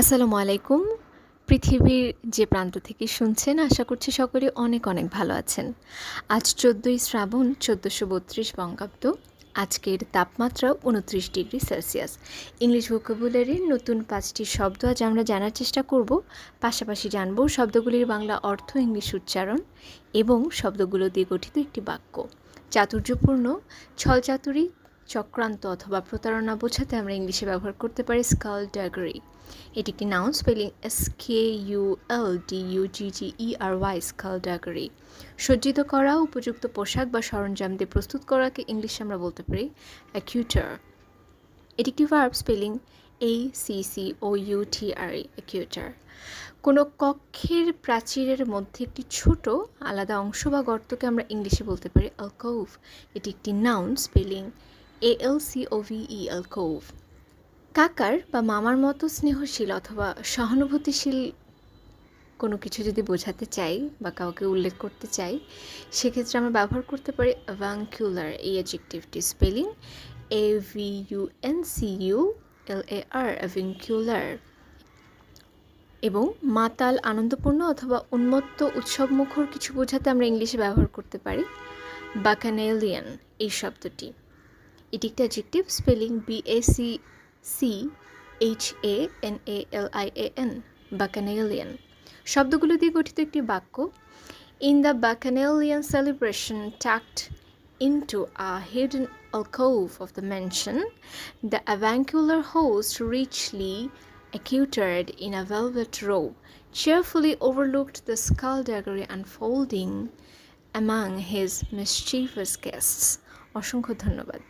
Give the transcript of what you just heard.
আসসালামু আলাইকুম। পৃথিবীর যে প্রান্ত থেকে শুনছেন, আশা করছি সকলে অনেক অনেক ভালো আছেন। আজ চোদ্দোই শ্রাবণ, চোদ্দোশো বত্রিশ বঙ্গাব্দ। আজকের তাপমাত্রা উনত্রিশ ডিগ্রি সেলসিয়াস। ইংলিশ ভোকাবুলারির নতুন পাঁচটি শব্দ আজ আমরা জানার চেষ্টা করব। পাশাপাশি জানব শব্দগুলির বাংলা অর্থ, ইংলিশ উচ্চারণ এবং শব্দগুলো দিয়ে গঠিত একটি বাক্য। চাতুর্যপূর্ণ ছল ছলচাতুরি চক্রান্ত অথবা প্রতারণা বোঝাতে আমরা ইংলিশে ব্যবহার করতে পারি স্কাল ড্যাগারি এটি একটি noun spelling S K U L D U G G E R Y skullduggery সজ্জিত করা, উপযুক্ত পোশাক বা সরঞ্জাম দিয়ে প্রস্তুত করাকে ইংলিশে আমরা বলতে পারি অ্যাকিউটার এটি একটি verb spelling A C C O U T R accoutre কোনো কক্ষের প্রাচীরের মধ্যে একটি ছোট আলাদা অংশ বা গর্তকে আমরা ইংলিশে বলতে পারি আলকোভ এটি একটি noun spelling A L C O V E alcove কাকার বা মামার মতো স্নেহশীল অথবা সহানুভূতিশীল কোনো কিছু যদি বোঝাতে চাই বা কাউকে উল্লেখ করতে চাই, সেক্ষেত্রে আমরা ব্যবহার করতে পারি অ্যাভাঙ্কুলার এই অ্যাজেক্টিভটি spelling A V U N C U L A R avuncular এবং মাতাল, আনন্দপূর্ণ অথবা উন্মত্ত উৎসবমুখর কিছু বোঝাতে আমরা ইংলিশে ব্যবহার করতে পারি বাকানেলিয়ান এই শব্দটি। এটি একটি adjective spelling B A C C H A N A L I A N bacchanalian শব্দগুলো দিয়ে গঠিত একটি বাক্য in the bacchanalian celebration tucked into a hidden alcove of the mansion, the avuncular host, richly accoutred in a velvet robe, cheerfully overlooked the skullduggery unfolding among his mischievous guests. অসংখ্য ধন্যবাদ